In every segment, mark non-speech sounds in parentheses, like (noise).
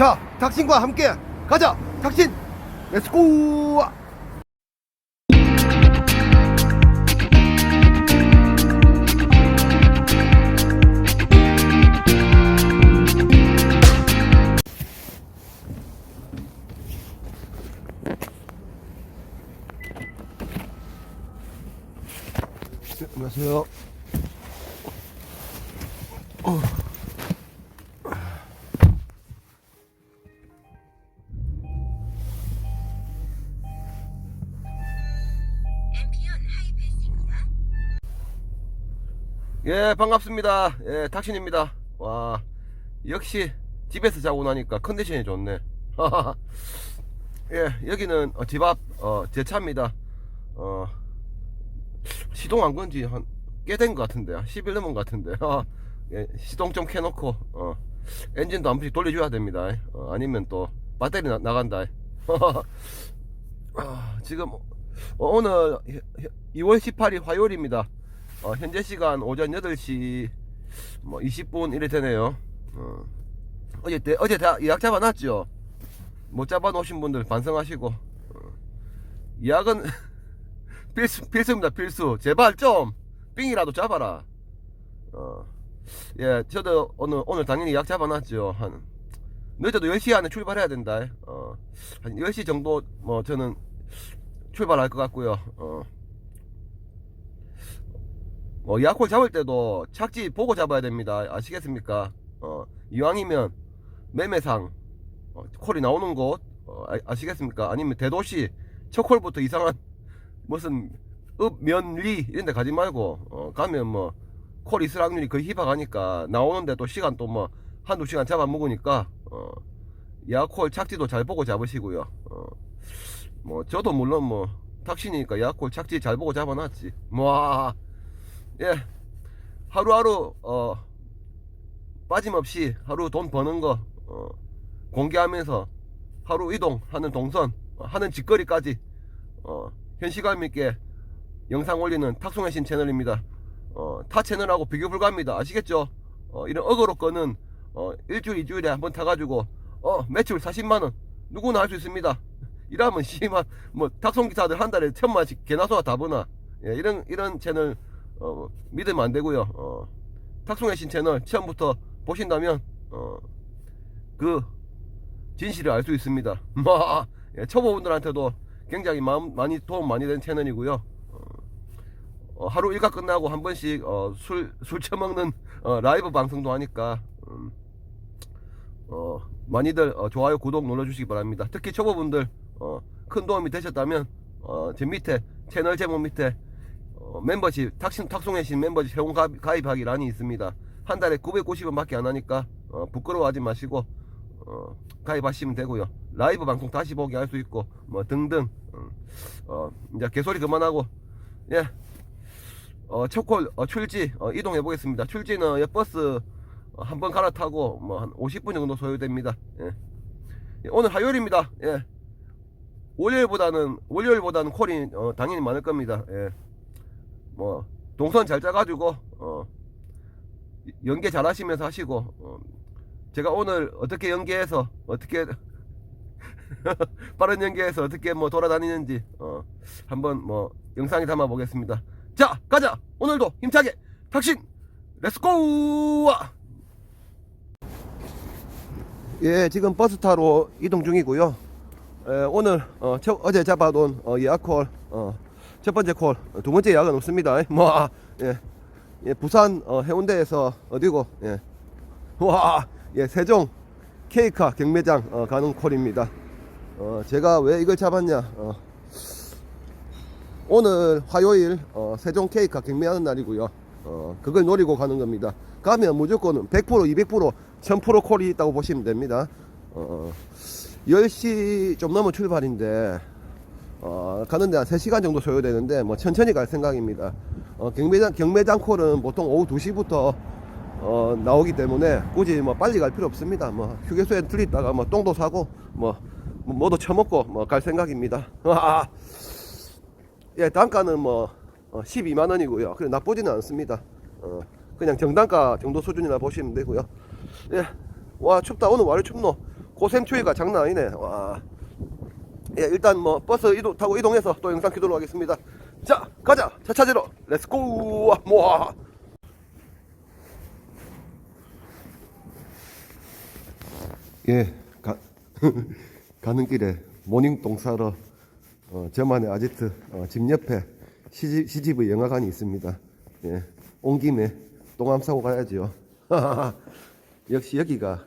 자, 탁신과 함께 가자. 탁신, 렛츠고. 네, 안녕하세요. 예, 반갑습니다. 예, 탁신입니다. 와, 역시 집에서 자고 나니까 컨디션이 좋네. (laughs) 예, 여기는 어, 집 앞, 어, 제 차입니다. 어, 시동한 건지 한, 꽤 된 것 같은데, 10일 넘은 것 같은데, 어, (laughs) 예, 시동 좀 켜놓고, 어, 엔진도 한 번씩 돌려줘야 됩니다. 어, 아니면 또, 배터리 나, 나간다. (laughs) 아, 지금, 어, 오늘 2월 18일 화요일입니다. 어, 현재 시간 오전 8시 뭐 20분 이래 되네요. 어, 어제 대, 어제 다 예약 잡아놨죠. 못 잡아놓으신 분들 반성하시고 어, 예약은 (laughs) 필수 필수입니다 필수. 제발 좀 삥이라도 잡아라. 어, 예, 저도 오늘 오늘 당연히 예약 잡아놨죠. 한 늦어도 10시 안에 출발해야 된다. 어, 한 10시 정도 뭐 저는 출발할 것 같고요. 어. 뭐 예약콜 잡을 때도 착지 보고 잡아야 됩니다. 아시겠습니까? 어, 이왕이면 매매상 어, 콜이 나오는 곳 어, 아, 시겠습니까 아니면 대도시 첫 콜부터 이상한 (laughs) 무슨 읍면리 이런 데 가지 말고 어, 가면 뭐 콜 있을 확률이 거의 희박하니까 나오는데 또 시간 또 뭐 한두 시간 잡아먹으니까 어, 예약콜 착지도 잘 보고 잡으시고요. 어, 뭐 저도 물론 뭐 탁신이니까 예약콜 착지 잘 보고 잡아놨지. 뭐 예. 하루하루 어 빠짐없이 하루 돈 버는 거 어, 공개하면서 하루 이동하는 동선 어, 하는 짓거리까지 어, 현시감 있게 영상 올리는 탁송해신 채널입니다. 어, 타 채널하고 비교 불가합니다. 아시겠죠? 어, 이런 어거로 거는 어, 일주일 이주일에 한 번 타가지고 어, 매출 40만원 누구나 할 수 있습니다. 이러면 (laughs) 씨만 뭐 탁송 기사들 한 달에 천만씩 개나 소가 다 버나 예, 이런 이런 채널 어, 믿으면 안 되고요. 어, 탁송의 신 채널 처음부터 보신다면 어, 그 진실을 알 수 있습니다. (laughs) 뭐 예, 초보분들한테도 굉장히 마음, 많이 도움 많이 된 채널이고요. 어, 어, 하루 일과 끝나고 한 번씩 어, 술, 술 처먹는 어, 라이브 방송도 하니까 음, 어, 많이들 어, 좋아요 구독 눌러주시기 바랍니다. 특히 초보분들 어, 큰 도움이 되셨다면 어, 제 밑에 채널 제목 밑에 어, 멤버십 탁신 탁송해신 멤버십 회원 가입, 가입하기란이 있습니다. 한 달에 990원밖에 안 하니까 어, 부끄러워하지 마시고 어, 가입하시면 되고요. 라이브 방송 다시 보기 할 수 있고 뭐 등등 음, 어, 이제 개소리 그만하고 예. 어, 첫콜 어, 출지 어, 이동해 보겠습니다. 출지는 옆 버스 어, 한번 갈아타고 뭐 한 50분 정도 소요됩니다. 예. 예, 오늘 화요일입니다. 예. 월요일보다는 월요일보다는 콜이 어, 당연히 많을 겁니다. 예. 뭐 동선 잘 짜가지고 어, 연계 잘 하시면서 하시고 어, 제가 오늘 어떻게 연계해서 어떻게 (laughs) 빠른 연계해서 어떻게 뭐 돌아다니는지 어, 한번 뭐 영상에 담아 보겠습니다. 자 가자! 오늘도 힘차게 탁신 렛츠고 예 지금 버스 타러 이동 중이고요. 에, 오늘 어, 저, 어제 잡아둔 어, 예약콜 어, 첫 번째 콜, 두 번째 예약은 없습니다. 뭐, 아, 예, 예, 부산 어, 해운대에서 어디고, 예, 와, 예, 세종 케이카 경매장 어, 가는 콜입니다. 어, 제가 왜 이걸 잡았냐? 어, 오늘 화요일 어, 세종 케이카 경매하는 날이고요. 어, 그걸 노리고 가는 겁니다. 가면 무조건 100% 200% 1000% 콜이 있다고 보시면 됩니다. 어, 10시 좀 넘어 출발인데 어, 가는데 한 3시간 정도 소요되는데 뭐 천천히 갈 생각입니다. 어, 경매장 경매장 콜은 보통 오후 2시부터 어, 나오기 때문에 굳이 뭐 빨리 갈 필요 없습니다. 뭐 휴게소에 들리다가 뭐 똥도 사고 뭐 뭐- 뭐도 처먹고 뭐 갈 생각입니다. (laughs) 아, 예, 단가는 뭐 12만 원이고요. 그래 나쁘지는 않습니다. 어, 그냥 정단가 정도 수준이라 보시면 되고요. 예, 와 춥다 오늘 와리 춥노. 고샘추위가 장난 아니네. 와. 예, 일단 뭐 버스 이동, 타고 이동해서 또 영상 키도록 하겠습니다. 자, 가자. 차 찾으러. 렛츠고. 모아. 예, 가, (laughs) 가는 길에 모닝똥 싸러 어, 저만의 아지트 어, 집 옆에 시집, 시집의 영화관이 있습니다. 예, 온 김에 똥함 싸고 가야죠. (laughs) 역시 여기가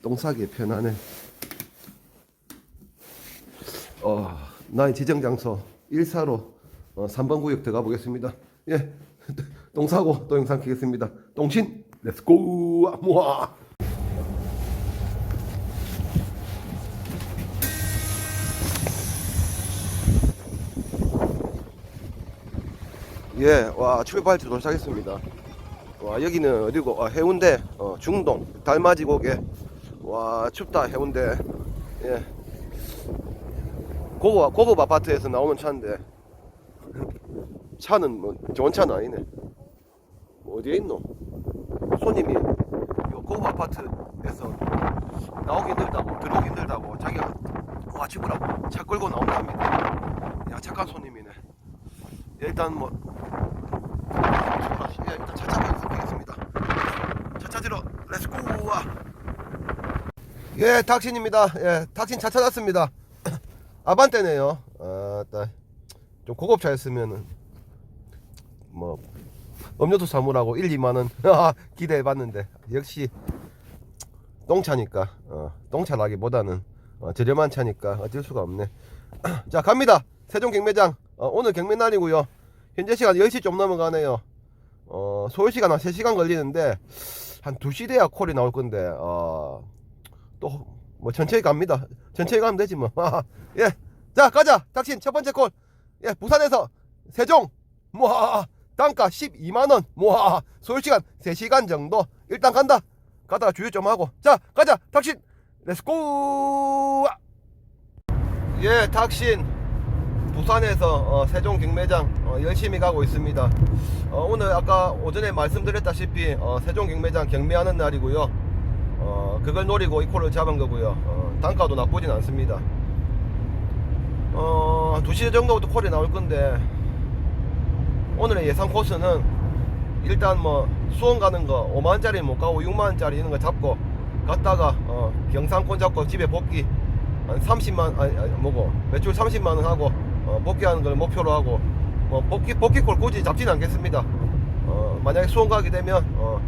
똥 싸기 편하네. 어, 나의 지정 장소 1사로 어, 3번 구역 들어가 보겠습니다. 예, (laughs) 똥 싸고 또 영상 키겠습니다. 똥신, 렛츠고! 모아! 예, 와 출발지 도착했습니다. 와 여기는 어디고? 아, 해운대, 어, 중동, 달맞이 고개. 와 춥다 해운대. 예. 고급 고급 아파트에서 나오는 차인데 차는 뭐 좋은 차는 아니네. 뭐 어디에 있노? 손님이 요 고급 아파트에서 나오기 힘들다고 들어오기 힘들다고 자기가 와 죽으라고 차 끌고 나온답니다. 야 착한 손님이네. 일단 뭐 예, 일단 차 찾아 뵙겠습니다. 차 찾으러 렛츠고! 예, 탁신입니다. 예, 탁신 차 찾았습니다. 아반떼네요. 아, 따, 좀 고급차였으면은 뭐 음료수 사물하고 1, 2만 원 (laughs) 기대해봤는데 역시 똥차니까 어, 똥차라기보다는 어, 저렴한 차니까 어쩔 수가 없네. (clears throat) 자 갑니다. 세종 경매장 어, 오늘 경매 날이고요. 현재 시간 10시 좀 넘어가네요. 어, 소요 시간 한 3시간 걸리는데 한 2시 돼야 콜이 나올 건데 어, 또 뭐 천천히 갑니다. 천천히 가면 되지 뭐. (laughs) 예. 자, 가자. tak신 첫 번째 콜. 예, 부산에서 세종 뭐 단가 12만 원. 뭐 소요 시간 3시간 정도. 일단 간다. 가다가 주유 좀 하고. 자, 가자. tak신 렛츠고! 예, 탁신 부산에서 어, 세종 경매장 어, 열심히 가고 있습니다. 어, 오늘 아까 오전에 말씀드렸다시피 어, 세종 경매장 경매하는 날이고요. 어, 그걸 노리고 이 콜을 잡은 거고요. 어, 단가도 나쁘진 않습니다. 어, 2시 정도부터 콜이 나올 건데 오늘의 예상 코스는 일단 뭐 수원 가는 거 5만원짜리 못 가고 6만원짜리 이런 거 잡고 갔다가 어, 경상권 잡고 집에 복귀 한 30만 아니, 아니 뭐고 매출 30만 원 하고 어, 복귀하는 걸 목표로 하고 뭐 복귀 복귀콜 굳이 잡지는 않겠습니다. 어, 만약에 수원 가게 되면 어,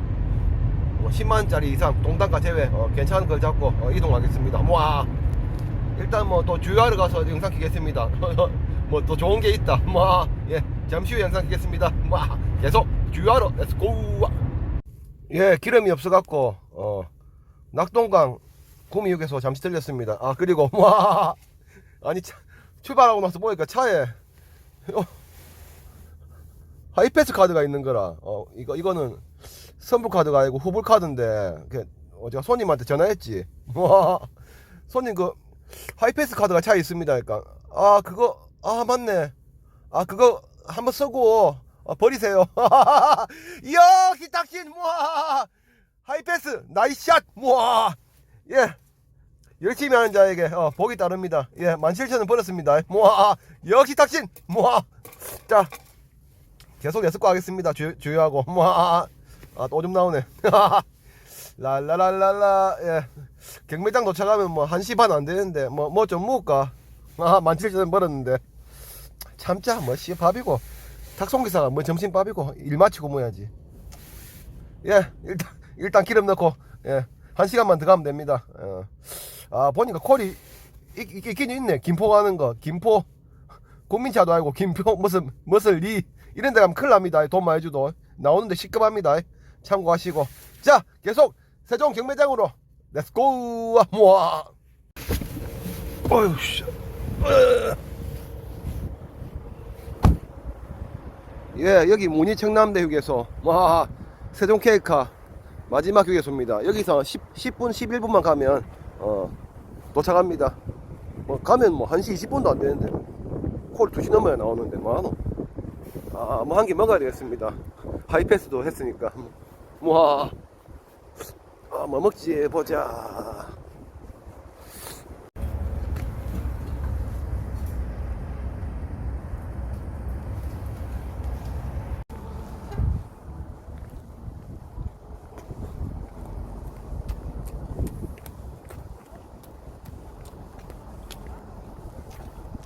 뭐 10만 원짜리 이상 동단가 제외 어, 괜찮은 걸 잡고 어, 이동하겠습니다. 와 일단 뭐 또 주유하러 가서 영상 키겠습니다. (laughs) 뭐 또 좋은 게 있다. 뭐예 잠시 후에 영상 키겠습니다. 뭐 계속 주유하러 렛츠고. 예 기름이 없어갖고 어 낙동강 구미역에서 잠시 들렸습니다. 아 그리고 와 아니 차, 출발하고 나서 보니까 차에 어, 하이패스 카드가 있는 거라. 어 이거 이거는 선불 카드가 아니고 후불 카드인데 그 어제가 손님한테 전화했지. (laughs) 와 손님 그 하이패스 카드가 차에 있습니다. 그러니까 아 그거 아 맞네. 아 그거 한번 쓰고 아, 버리세요. 이야 기탁신 와 하이패스 나이샷 와 예. 열심히 하는 자에게 어, 복이 따릅니다. 예, 17,000원 벌었습니다. 모아, 역시 탁신! 모아! 자, 계속 예습고 하겠습니다. 주, 주의하고. 모아, 아, 또좀 나오네. (laughs) 랄라랄랄라, 예. 경매장 도착하면 뭐, 1시 반 안 되는데, 뭐, 뭐 좀 먹을까? 아, 17,000원 벌었는데. 참자, 뭐, 씨, 밥이고. 탁송기사가 뭐, 점심 밥이고. 일 마치고 뭐야지. 예, 일단, 일단 기름 넣고, 예. 한 시간만 더 가면 됩니다. 어. 아, 보니까 콜이 있, 있, 있긴 있네. 김포 가는 거. 김포. 국민차도 아니고, 김포, (laughs) 무슨, 무슨 리. 이런 데 가면 큰일 납니다. 돈 많이 주도. 나오는데 시급합니다. 참고하시고. 자, 계속 세종 경매장으로. 렛츠고! 모아! 어휴, 씨. 예, 여기 문희 청남대 휴게소. 와, 세종 케이카. 마지막 휴게소입니다. 여기서 10, 10 분, 11분만 가면 어, 도착합니다. 뭐 가면 뭐 1시 20분도 안 되는데 콜 2시 넘어야 나오는데 뭐하노? 아, 뭐 한 개 먹어야 되겠습니다. 하이패스도 했으니까. 와, 아, 뭐 먹지 보자.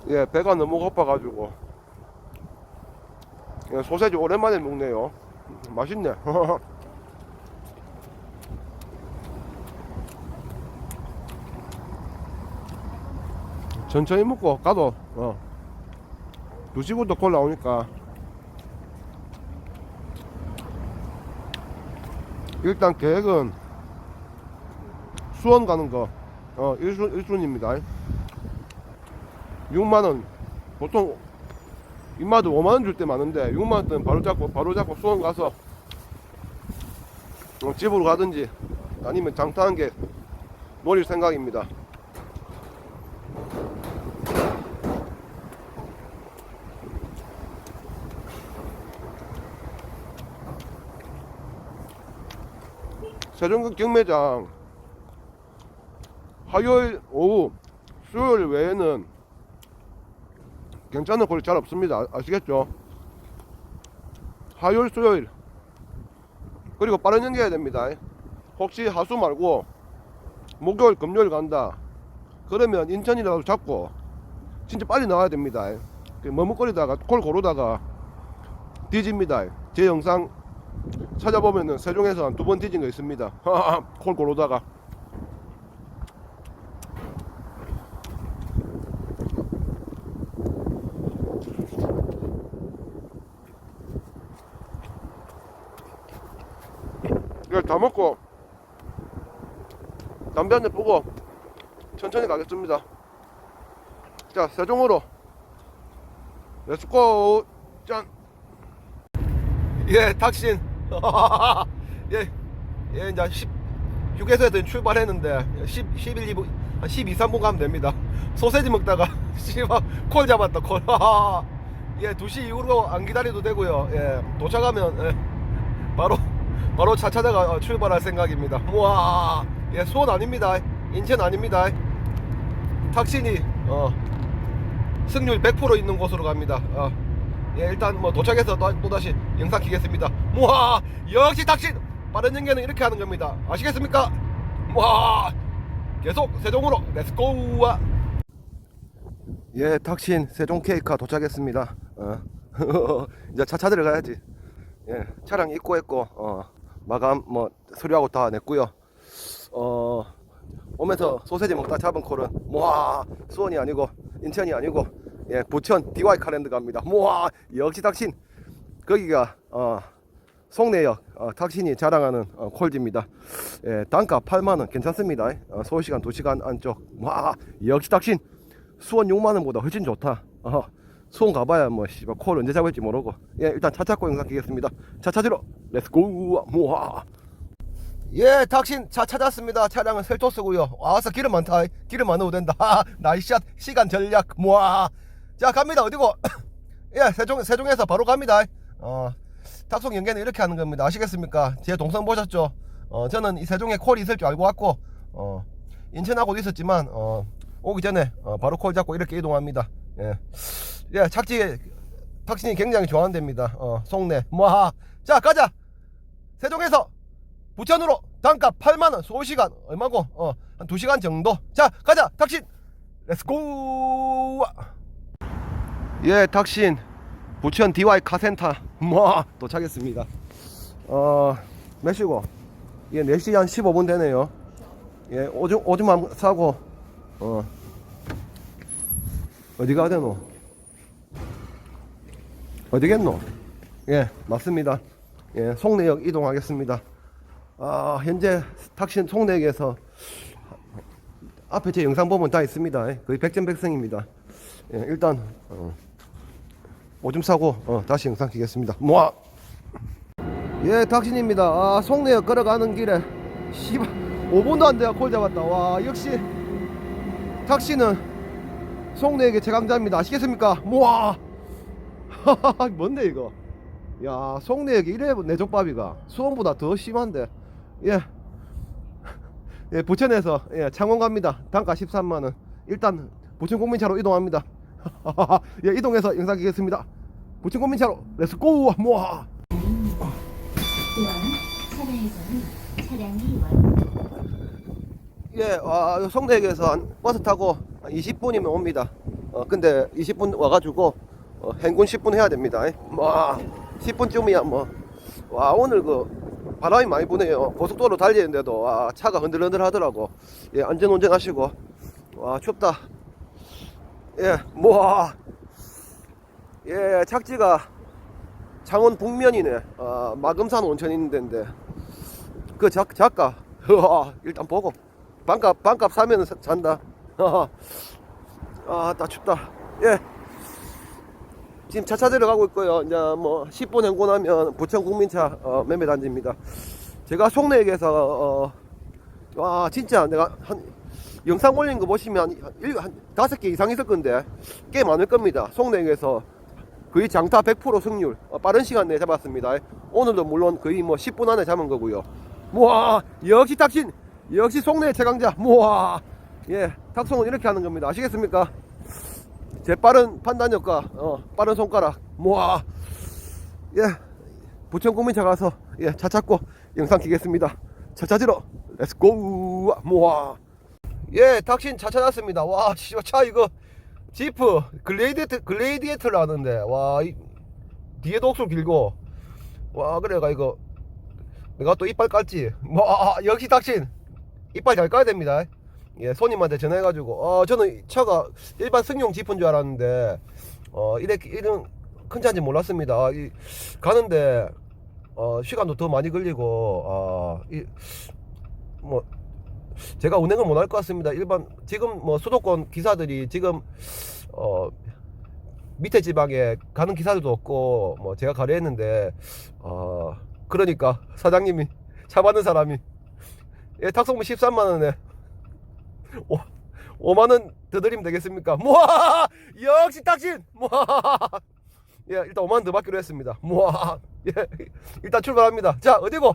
예, 배가 너무 고파가지고 예, 소세지 오랜만에 먹네요. 맛있네. (laughs) 천천히 먹고 가도, 어. 2시부터 콜 나오니까. 일단 계획은 수원 가는 거, 어, 1순, 1순입니다. 6만원 보통 입마도 5만원 줄 때 많은데 6만원 바로 잡고 바로 잡고 수원 가서 어, 집으로 가든지 아니면 장타한 게 노릴 생각입니다 세종국 경매장 화요일 오후 수요일 외에는 괜찮은 콜이 잘 없습니다. 아- 아시겠죠? 화요일, 수요일. 그리고 빠른 연기해야 됩니다. 혹시 하수 말고 목요일, 금요일 간다. 그러면 인천이라도 잡고 진짜 빨리 나와야 됩니다. 그 머뭇거리다가 콜 고르다가 뒤집니다. 제 영상 찾아보면은 세종에서 한 두 번 뒤진 거 있습니다. (laughs) 콜 고르다가. 이걸 다 먹고 담배 한 잔 보고 천천히 가겠습니다. 자, 세종으로 렛츠고 짠. 예, 탁신. (laughs) 예, 예, 이제 10 휴게소에서 출발했는데 10, 11, 2분, 한 12, 3분 가면 됩니다. (laughs) 소세지 먹다가 (laughs) 씨발 콜 잡았다 콜. 예, 2시 이후로 안 기다려도 되고요. 예, 도착하면 예, 바로 바로 차 찾아가 어, 출발할 생각입니다. 우와, 예, 수원 아닙니다. 인천 아닙니다. 탁신이 어, 승률 100% 있는 곳으로 갑니다. 어, 예, 일단 뭐 도착해서 또, 다시 영상 키겠습니다. 우와, 역시 탁신 빠른 연계는 이렇게 하는 겁니다. 아시겠습니까? 우와, 계속 세종으로 렛츠고. 예, 탁신 세종 케이카 도착했습니다. 어. (laughs) 이제 차 찾으러 가야지. 예, 차량 입고했고 어, 마감 뭐 서류하고 다 냈고요. 어, 오면서 소세지 먹다 잡은 콜은 모아 수원이 아니고 인천이 아니고 예, 부천 DY 카랜드 갑니다. 모아 역시 탁신. 거기가 어, 송내역 어, 탁신이 자랑하는 어, 콜지입니다. 예, 단가 8만 원 괜찮습니다. 어, 소요 시간 2시간 안쪽. 와 역시 탁신. 수원 6만 원보다 훨씬 좋다. 어, 수원 가봐야 뭐 씨발 콜 언제 잡을지 모르고. 예 일단 차 찾고 영상 끼겠습니다. 차 찾으러 렛츠고 모아 예 탁신 차 찾았습니다. 차량은 셀토스고요. 와서 기름 많다. 기름 안 넣어도 된다. 나이샷. 시간 전략. 모아 자 갑니다 어디고 (coughs) 예 세종 세종에서 바로 갑니다 어 탁송 연계는 이렇게 하는 겁니다 아시겠습니까 제 동선 보셨죠 어 저는 이 세종에 콜이 있을 줄 알고 왔고 어 인천하고도 있었지만 어 오기 전에 어, 바로 콜 잡고 이렇게 이동합니다 예. 예, 착지 탁신이 굉장히 좋아하는 데입니다. 어, 송내. 뭐하. 자, 가자. 세종에서 부천으로 단가 8만 원, 소시간 얼마고? 어, 한 2시간 정도. 자, 가자. 탁신. 렛츠고. 예, 탁신 부천 DY 카센터 뭐 도착했습니다. 어, 몇 시고? 예, 4시 한 15분 되네요. 예, 오줌 오줌만 사고 어. 어디 가야 되노? 어디겠노? 예, 맞습니다. 예, 송내역 이동하겠습니다. 아, 현재 탁신 송내역에서 앞에 제 영상 보면 다 있습니다. 예, 거의 백전백승입니다. 예, 일단 어, 오줌 싸고 어, 다시 영상 키겠습니다. 모아. 예, 탁신입니다. 아, 송내역 걸어가는 길에 씨발 5분도 안 돼야 콜 잡았다. 와, 역시 탁신은 송내에게 최강자입니다. 아시겠습니까? 모아! 뭔데 이거? 야, 송내에게 이래 내족밥이가 수원보다 더 심한데. 예. 예, 부천에서 예, 창원 갑니다. 단가 13만 원. 일단 부천 국민차로 이동합니다. 예, 이동해서 영상 끼겠습니다. 또한 차량에서는 차량이 완 예, 아, 송내역에서 한 버스 타고 한 20분이면 옵니다. 어, 근데 20분 와가지고 어, 행군 10분 해야 됩니다. 와 10분쯤이야 뭐. 와 오늘 그 바람이 많이 부네요. 고속도로 달리는데도 와 차가 흔들흔들 하더라고. 예 안전 운전하시고 와 춥다. 예 뭐. 예 착지가 창원 북면이네. 아 마금산 온천 있는 데인데 그 작, 작가 (laughs) 일단 보고 반값 반값 사면 은 잔다. 아나 춥다. 예. 지금 차차 들어가고 있고요. 이제 뭐 10분 행군하면 부천 국민차 어, 매매 단지입니다. 제가 송내역에서 어, 와 진짜 내가 한 영상 올린 거 보시면 한, 일- 한 다섯 개 이상 있을 건데 꽤 많을 겁니다. 송내역에서 거의 장타 100% 승률 어, 빠른 시간 내에 잡았습니다. 오늘도 물론 거의 뭐 10분 안에 잡은 거고요. 와 역시 탁신 역시 송내 최강자 모아 예 탁송은 이렇게 하는 겁니다. 아시겠습니까? 제 빠른 판단력과 어, 빠른 손가락 모아 예 부천 국민차 가서 예 차 찾고 영상 키겠습니다. 차 찾으러 렛츠고 모아 예 탁신 차 찾았습니다. 와차 이거 지프 글레이디에트 글레이디에트를 하는데 와 이, 뒤에도 옥술 길고. 와 그래가 이거. 내가 또 이빨 깔지. 뭐 아, 아, 역시 닥친. 이빨 잘 까야 됩니다. 예 손님한테 전화해가지고. 어 저는 이 차가 일반 승용 지프인 줄 알았는데 어 이렇게 이런 큰 차인지 몰랐습니다. 아, 이, 가는데 어 시간도 더 많이 걸리고 아이뭐 제가 운행을 못할 것 같습니다. 일반 지금 뭐 수도권 기사들이 지금 어 밑에 지방에 가는 기사들도 없고 뭐 제가 가려 했는데 어 그러니까 사장님이 (laughs) 차 받는 사람이 예 탁송비 13만 원에 (laughs) 오, 5만 원더 드리면 되겠습니까? (laughs) 모아 역시 탁신 모아 예 일단 5만 원 더 받기로 했습니다. 모아 예 일단 출발합니다. 자 어디고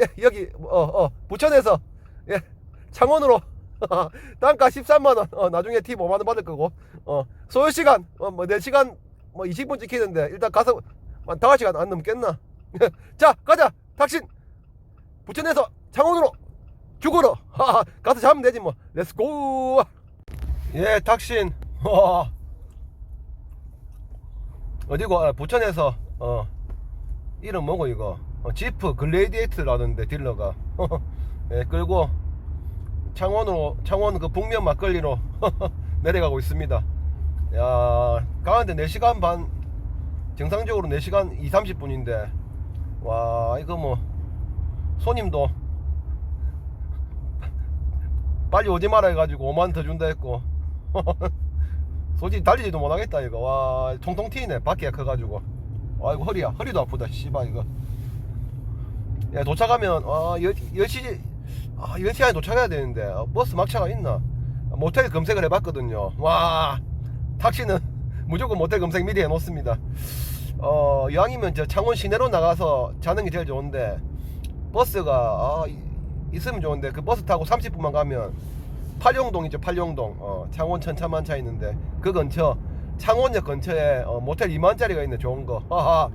예 여기 어 어 부천에서 예 창원으로 (laughs) 단가 13만 원. 어, 나중에 팁 5만 원 받을 거고. 어, 소요 시간 어 뭐 4시간 뭐 20분 찍히는데 일단 가서 한 5시간 안 넘겠나? (laughs) 자, 가자. 탁신. 부천에서 창원으로 죽으러. 가서 자면 되지 뭐. 렛츠고. 예, 탁신. 와. (laughs) 어디고? 아, 부천에서 어 이름 뭐고 이거? 어, 지프 글레이디에이트라는데 딜러가 예, 끌고 창원으로 창원 그 북면 막걸리로 (laughs) 내려가고 있습니다. 야 가는데 4시간 반 정상적으로 4시간 2, 30분인데 와 이거 뭐 손님도 (laughs) 빨리 오지 마라 해가지고 5만 더 준다 했고 (laughs) 솔직히 달리지도 못하겠다 이거. 와 통통 튀네 바퀴가 커가지고. 아이고 허리야 허리도 아프다 씨발 이거. 야 도착하면 아 10시 아 10시 안에 도착해야 되는데. 어, 버스 막차가 있나? 모텔 검색을 해봤거든요. 와 탁시는 (laughs) 무조건 모텔 검색 미리 해놓습니다. 어 이왕이면 저 창원 시내로 나가서 자는 게 제일 좋은데 버스가 아, 이- 있으면 좋은데 그 버스 타고 30분만 가면 팔룡동 있죠 팔룡동. 어, 창원 천차만차 있는데 그 근처 창원역 근처에 어, 모텔 2만짜리가 있네 좋은 거. 하하.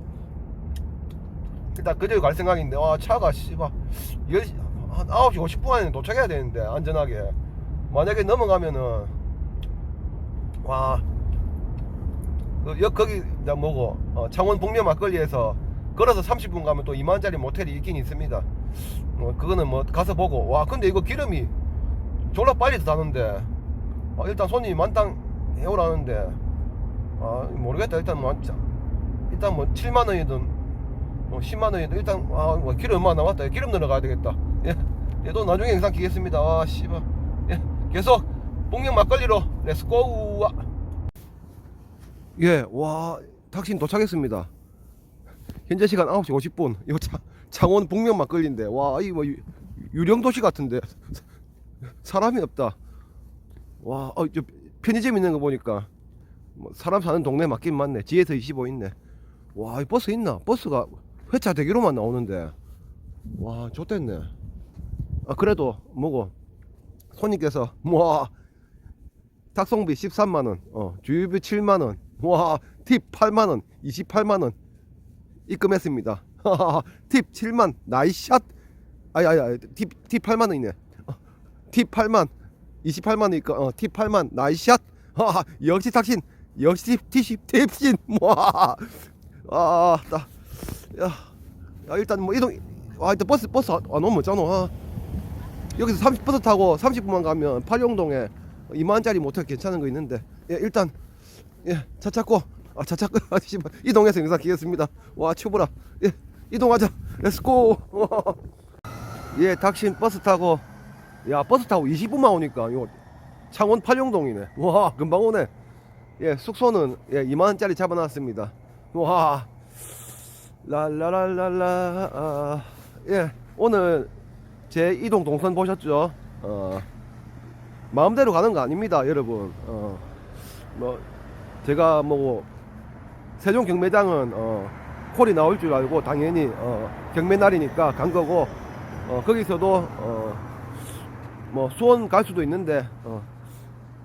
일단 그저기 갈 생각인데 와 차가 씨발 10시, 한 9시 50분 안에 도착해야 되는데 안전하게. 만약에 넘어가면은 와. 그, 역 거기 뭐고 어, 창원 북면 막걸리에서 걸어서 30분 가면 또 2만짜리 모텔이 있긴 있습니다. 뭐 그거는 뭐 가서 보고. 와 근데 이거 기름이 졸라 빨리 다는데. 아, 일단 손님이 만땅 해오라는데. 아 모르겠다. 일단 뭐 자, 일단 뭐 7만 원이든 뭐 10만 원이든 일단 아 뭐 기름 얼마 남았다. 기름 넣으러 가야 되겠다. 예. 얘도 나중에 영상 키겠습니다. 와 씨발. 예 계속 북면 막걸리로 렛츠고 예와 탁신 도착했습니다. 현재 시간 9시 50분. 이거 차, 창원 북면 막걸리인데. 와 이거 뭐 유- 유령 도시 같은데. 사람이 없다. 와 어, 저 편의점 있는 거 보니까 뭐 사람 사는 동네 맞긴 맞네. 지에서 25 있네 와 이 버스 있나? 버스가 회차 대기로만 나오는데. 와 좋댔네. 아 그래도 뭐고. 손님께서 와. 탁송비 13만원. 어 주유비 7만원. 와팁 8만원. 28만원. 입금했습니다. (laughs) 팁 7만. 나이샷. 아니 팁, 팁 8만원이네. 어, 팁 8만. 28만원이니까 어, 팁 8만. 나이샷. 아, (laughs) 역시 탁신. 역시 티시 탭신. (laughs) 와. 아, 나. 야. 야, 일단 뭐 이동 아, 일단 버스 버스 안, 안 오면 잖아. 아. 여기서 30 버스 타고 30분만 가면 팔룡동에 2만 원짜리 모텔 괜찮은 거 있는데. 예, 일단 예, 차 찾고 아, 차 찾고 (laughs) 아, 씨발 이동해서 영상 기겠습니다. 와, 추브라. 예, 이동하자. 렛츠고. (laughs) 예, 탁신 버스 타고 야, 버스 타고 20분만 오니까 이거 창원 팔룡동이네. 와, 금방 오네. 예, 숙소는 예, 2만 원짜리 잡아놨습니다. 와, 랄라랄랄라. 아, 예, 오늘 제 이동 동선 보셨죠? 어, 마음대로 가는 거 아닙니다, 여러분. 어, 뭐 제가 뭐 세종 경매장은 어, 콜이 나올 줄 알고 당연히 어, 경매 날이니까 간 거고 어, 거기서도 어, 뭐 수원 갈 수도 있는데 어,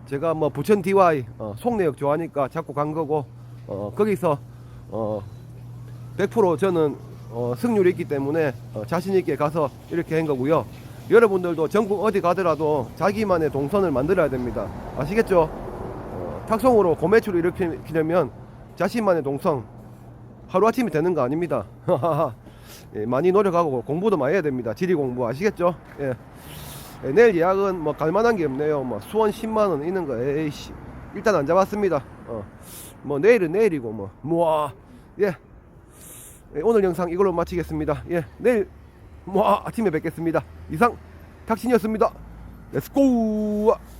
제가 뭐 부천 DY 어, 송내역 좋아하니까 자꾸 간 거고 어, 거기서 어, 100% 저는 어, 승률이 있기 때문에 어, 자신 있게 가서 이렇게 한 거고요. 여러분들도 전국 어디 가더라도 자기만의 동선을 만들어야 됩니다. 아시겠죠? 어, 탁송으로 고매출을 일으키려면 자신만의 동선 하루 아침에 되는 거 아닙니다. (laughs) 예, 많이 노력하고 공부도 많이 해야 됩니다. 지리 공부 아시겠죠? 예. 예, 내일 예약은 뭐 갈만한 게 없네요. 뭐 수원 10만 원 있는 거 에이씨 일단 안 잡았습니다. 어. 뭐 내일은 내일이고 뭐 뭐아 예. 예, 오늘 영상 이걸로 마치겠습니다. 예 내일 뭐 아침에 뵙겠습니다. 이상 탁신이었습니다. 렛츠고.